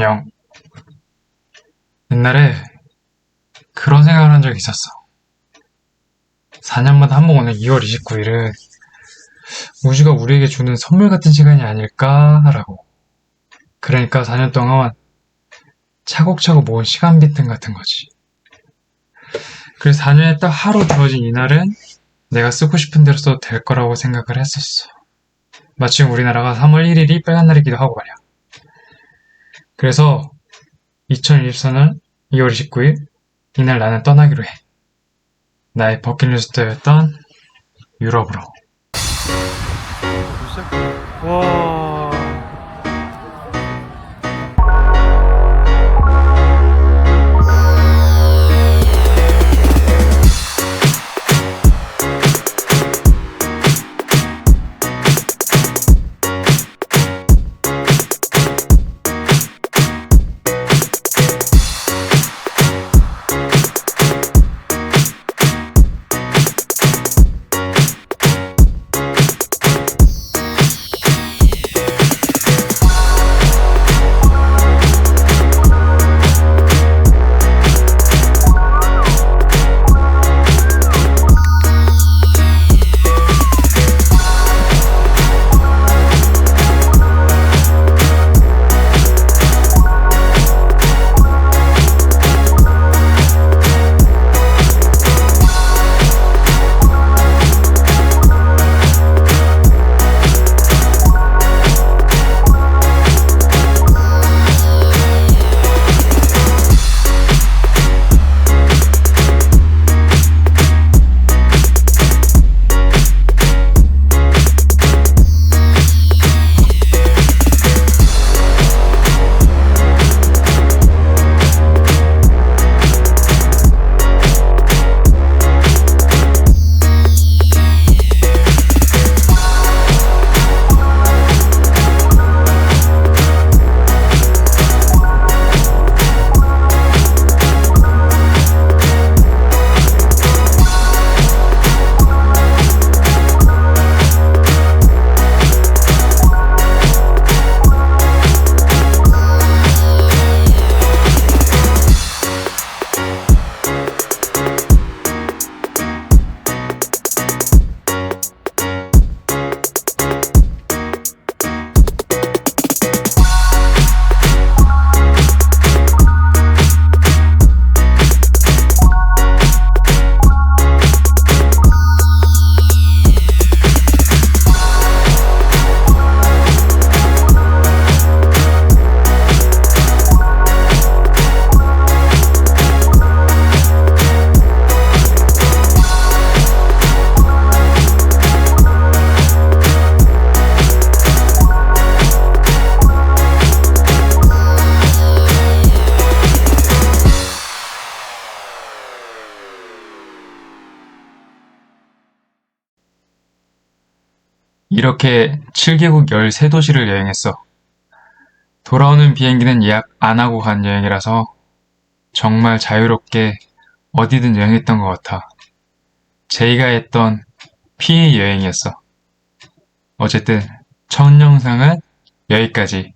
형, 옛날에 그런 생각을 한 적이 있었어. 4년마다 한 번 오는 2월 29일은 우주가 우리에게 주는 선물 같은 시간이 아닐까라고. 그러니까 4년 동안 차곡차곡 모은 시간 비틈 같은 거지. 그래서 4년에 딱 하루 주어진 이날은 내가 쓰고 싶은 대로 써도 될 거라고 생각을 했었어. 마침 우리나라가 3월 1일이 빨간 날이기도 하고 말이야. 그래서 2024년 2월 29일 이날 나는 떠나기로 해. 나의 버킷리스트였던 유럽으로. 와. 이렇게 7개국 13도시를 여행했어. 돌아오는 비행기는 예약 안 하고 간 여행이라서 정말 자유롭게 어디든 여행했던 것 같아. 제이가 했던 피해 여행이었어. 어쨌든 첫 영상은 여기까지.